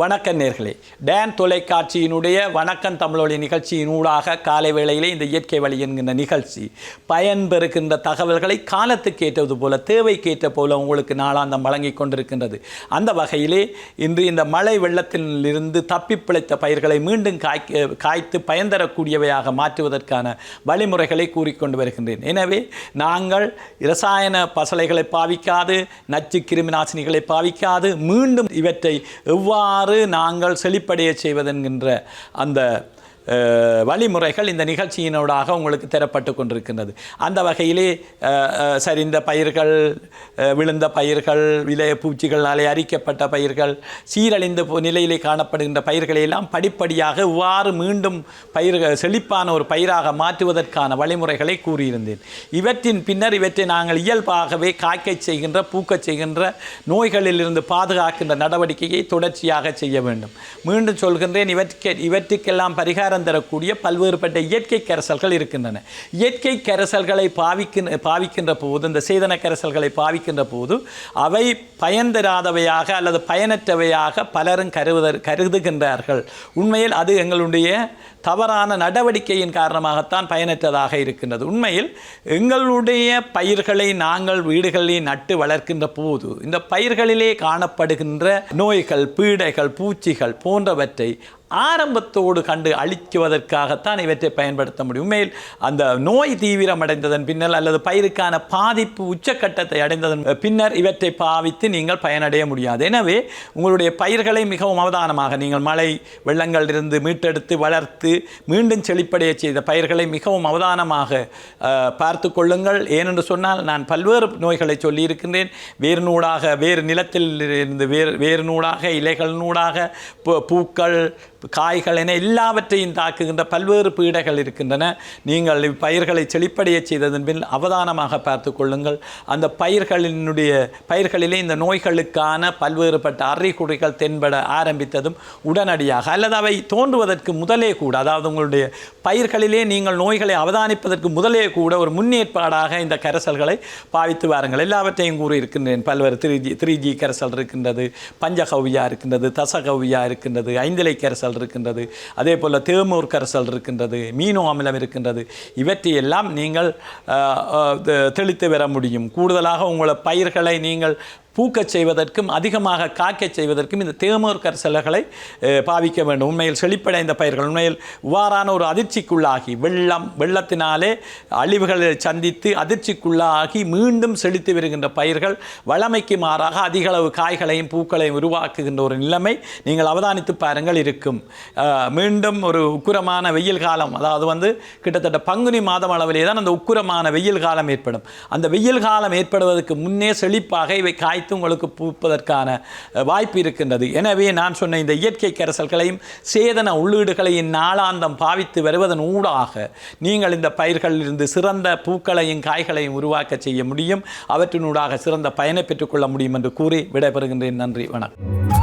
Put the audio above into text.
வணக்கம் நேர்களே. டேன் தொலைக்காட்சியினுடைய வணக்கம் தமிழொலி நிகழ்ச்சியினூடாக காலை வேளையிலே இந்த இயற்கை வழி என்கின்ற நிகழ்ச்சி பயன்பெறுகின்ற தகவல்களை காலத்துக்கு ஏற்றது போல தேவைக்கேற்ற போல உங்களுக்கு நாளாந்தம் வழங்கிக் கொண்டிருக்கின்றது. அந்த வகையிலே இன்று இந்த மழை வெள்ளத்திலிருந்து தப்பி பிழைத்த பயிர்களை மீண்டும் காய்க்க காய்த்து பயன் தரக்கூடியவையாக மாற்றுவதற்கான வழிமுறைகளை கூறிக்கொண்டு வருகின்றேன். எனவே நாங்கள் இரசாயன பசலைகளை பாவிக்காது நச்சு கிருமி நாசினிகளை பாவிக்காது மீண்டும் இவற்றை எவ்வாறு நாங்கள் செழிப்படைய செய்வதென்கின்ற அந்த வழிமுறைகள் இந்த நிகழ்ச்சியினூடாக உங்களுக்கு தரப்பட்டு கொண்டிருக்கின்றது. அந்த வகையிலே சரிந்த பயிர்கள் விழுந்த பயிர்கள் விளைய பூச்சிகளாலே அரிக்கப்பட்ட பயிர்கள் சீரழிந்த நிலையிலே காணப்படுகின்ற பயிர்களை எல்லாம் படிப்படியாக இவ்வாறு மீண்டும் பயிர்கள் செழிப்பான ஒரு பயிராக மாற்றுவதற்கான வழிமுறைகளை கூறியிருந்தேன். இவற்றின் பின்னர் இவற்றை நாங்கள் இயல்பாகவே காய்க்கச் செய்கின்ற பூக்கச் செய்கின்ற நோய்களிலிருந்து பாதுகாக்கின்ற நடவடிக்கையை தொடர்ச்சியாக செய்ய வேண்டும். மீண்டும் சொல்கின்றேன் இவற்றுக்கு இவற்றுக்கெல்லாம் அதிகாரம் தரக்கூடிய பல்வேறுபட்ட இயற்கை கரைசல்கள் இருக்கின்றன. இயற்கை கரைசல்களை பாவிக்கின்ற பாவிக்கின்ற போது இந்த சேதன கரைசல்களை பாவிக்கின்ற போது அவை பயன் தராதவையாக அல்லது பயனற்றவையாக பலரும் கருதுதர் கருதுகின்றார்கள். உண்மையில் அது எங்களுடைய தவறான நடவடிக்கையின் காரணமாகத்தான் பயனற்றதாக இருக்கின்றது. உண்மையில் எங்களுடைய பயிர்களை நாங்கள் வீடுகளில் நட்டு வளர்க்கின்ற போது இந்த பயிர்களிலே காணப்படுகின்ற நோய்கள் பீடைகள் பூச்சிகள் போன்றவற்றை ஆரம்பத்தோடு கண்டு அழிக்குவதற்காகத்தான் இவற்றை பயன்படுத்த முடியும். மேல் அந்த நோய் தீவிரமடைந்ததன் பின்னர் அல்லது பயிருக்கான பாதிப்பு உச்சக்கட்டத்தை அடைந்ததன் பின்னர் இவற்றை பாவித்து நீங்கள் பயனடைய முடியாது. எனவே உங்களுடைய பயிர்களை மிகவும் அவதானமாக நீங்கள் மழை வெள்ளங்களிலிருந்து மீட்டெடுத்து வளர்த்து மீண்டும் செழிப்படைய செய்த பயிர்களை மிகவும் அவதானமாக பார்த்து கொள்ளுங்கள். ஏனென்று சொன்னால் நான் பல்வேறு நோய்களை சொல்லியிருக்கின்றேன். வேறு நூடாக வேறு நிலத்தில் இருந்து வேர் வேர் நூடாக இலைகள் நூடாக பூ- பூக்கள் காய்கள் என எல்லாவற்றையும் தாக்குகின்ற பல்வேறு பீடைகள் இருக்கின்றன. நீங்கள் பயிர்களை செழிப்படைய செய்ததன் பின் அவதானமாக பார்த்து கொள்ளுங்கள். அந்த பயிர்களினுடைய பயிர்களிலே இந்த நோய்களுக்கான பல்வேறுபட்ட அறிகுறிகள் தென்பட ஆரம்பித்ததும் உடனடியாக அல்லது அவை தோன்றுவதற்கு முதலே கூட அதாவது உங்களுடைய பயிர்களிலே நீங்கள் நோய்களை அவதானிப்பதற்கு முதலே கூட ஒரு முன்னேற்பாடாக இந்த கரைசல்களை பாவித்து வாருங்கள். எல்லாவற்றையும் கூறியிருக்கின்றேன். பல்வேறு த்ரீ ஜி த்ரீ ஜி கரைசல் இருக்கின்றது பஞ்சகவ்யா இருக்கின்றது தசகவ்யா இருக்கின்றது ஐந்திலை கரைசல் இருக்கின்றது. அதே போல் தேமூர் கரைசல் இருக்கின்றது மீனோ அமிலம் இருக்கின்றது. இவற்றையெல்லாம் நீங்கள் தெளித்து வர முடியும். கூடுதலாக உங்களை பயிர்களை நீங்கள் பூக்கச் செய்வதற்கும் அதிகமாக காய்க்கச் செய்வதற்கும் இந்த தேமூர் கரைசல்களை பாவிக்க வேண்டும். உண்மையில் செழிப்படைந்த பயிர்கள். உண்மையில் இவ்வாறான ஒரு அதிர்ச்சிக்குள்ளாகி வெள்ளம் வெள்ளத்தினாலே அழிவுகளை சந்தித்து அதிர்ச்சிக்குள்ளாகி மீண்டும் செழித்து வருகின்ற பயிர்கள் வளமைக்கு மாறாக அதிக அளவு காய்களையும் பூக்களையும் உருவாக்குகின்ற ஒரு நிலைமை நீங்கள் அவதானித்து பாருங்கள் இருக்கும். மீண்டும் ஒரு உக்குரமான வெயில் காலம். அதாவது வந்து கிட்டத்தட்ட பங்குனி மாதம் அளவிலே தான் அந்த உக்குரமான வெயில் காலம் ஏற்படும். அந்த வெயில் காலம் ஏற்படுவதற்கு முன்னே செழிப்பாக இவை அனைத்தும் உங்களுக்கு பூப்பதற்கான வாய்ப்பு இருக்கின்றது. எனவே நான் சொன்ன இந்த இயற்கை கரைசல்களையும் சேதன உள்ளீடுகளையும் நாளாந்தம் பாவித்து வருவதன் ஊடாக நீங்கள் இந்த பயிர்களிலிருந்து சிறந்த பூக்களையும் காய்களையும் உருவாக்க செய்ய முடியும். அவற்றினூடாக சிறந்த பயனை பெற்றுக்கொள்ள முடியும் என்று கூறி விடைபெறுகின்றேன். நன்றி. வணக்கம்.